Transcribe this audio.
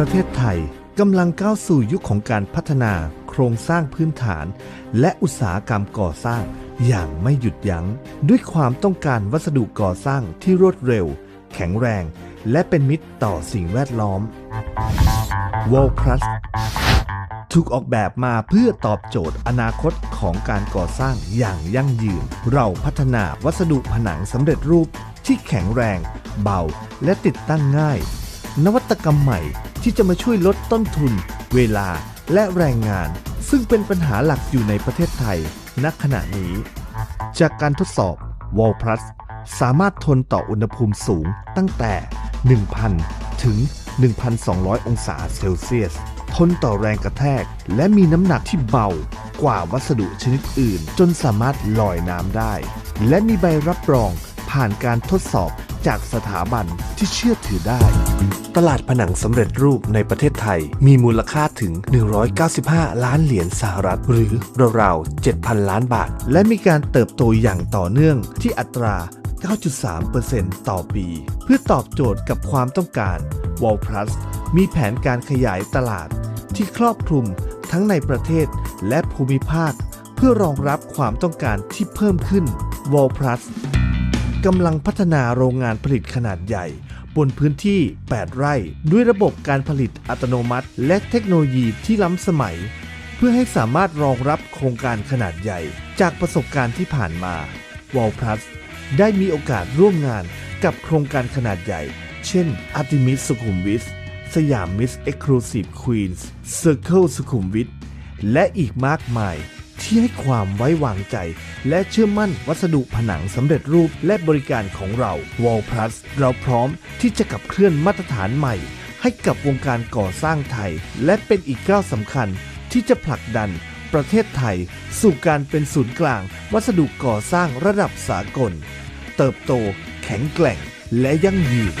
ประเทศไทยกำลังก้าวสู่ยุคของการพัฒนาโครงสร้างพื้นฐาน และอุตสาหกรรมก่อสร้างอย่างไม่หยุดยัง้ง ด้วยความต้องการวัสดุก่อสร้างที่รวดเร็ว แข็งแรง และเป็นมิตรต่อสิ่งแวดล้อม w o r l d Plus ถูกออกแบบมาเพื่อตอบโจทย์อนาคตของการก่อสร้างอย่างยั่งยืน เราพัฒนาวัสดุผนังสำเร็จรูปที่แข็งแรง เบา และติดตั้งง่าย นวัตกรรมใหม่ ที่จะมาช่วยลดต้นทุน เวลาและแรงงาน ซึ่งเป็นปัญหาหลักอยู่ในประเทศไทยณขณะนี้ จากการทดสอบ w a l Plus สามารถทนต่ออุณหภูมิสูงตั้งแต่ 1,000 ถึง 1,200 องศาเซลเซียส ทนต่อแรงกระแทก และมีน้ำหนักที่เบากว่าวัสดุชนิดอื่น จนสามารถลอยน้ำได้ และมีใบรับรองผ่านการทดสอบ จากสถาบันที่เชื่อถือได้ ตลาดผนังสำเร็จรูปในประเทศไทย มีมูลค่าถึง 195 ล้านเหรียญสหรัฐ หรือราวๆ 7,000 ล้านบาท และมีการเติบโตอย่างต่อเนื่องที่อัตรา 9.3%ต่อปี เพื่อตอบโจทย์กับความต้องการ w a l Plus มีแผนการขยายตลาดที่ครอบคลุมทั้งในประเทศและภูมิภาค เพื่อรองรับความต้องการที่เพิ่มขึ้น w a l Plus กำลังพัฒนาโรงงานผลิตขนาดใหญ่ บนพื้นที่ 8 ไร่ ด้วยระบบการผลิตอัตโนมัติ และเทคโนโลยีที่ล้ำสมัย เพื่อให้สามารถรองรับโครงการขนาดใหญ่ จากประสบการณ์ที่ผ่านมา w a l Plus ได้มีโอกาสร่วมงานกับโครงการขนาดใหญ่ เช่น Artemis สุขุมวิทสยาม Miss Exclusive Queens Circle สุขุมวิทและอีกมากมาย ที่ให้ความไว้วางใจ และเชื่อมั่นวัสดุผนังสำเร็จรูปและบริการของเรา Wall Plus เราพร้อมที่จะขับเคลื่อนมาตรฐานใหม่ ให้กับวงการก่อสร้างไทย และเป็นอีกก้าวสำคัญที่จะผลักดันประเทศไทย สู่การเป็นศูนย์กลาง วัสดุก่อสร้างระดับสากล เติบโต แข็งแกร่ง และยั่งยืน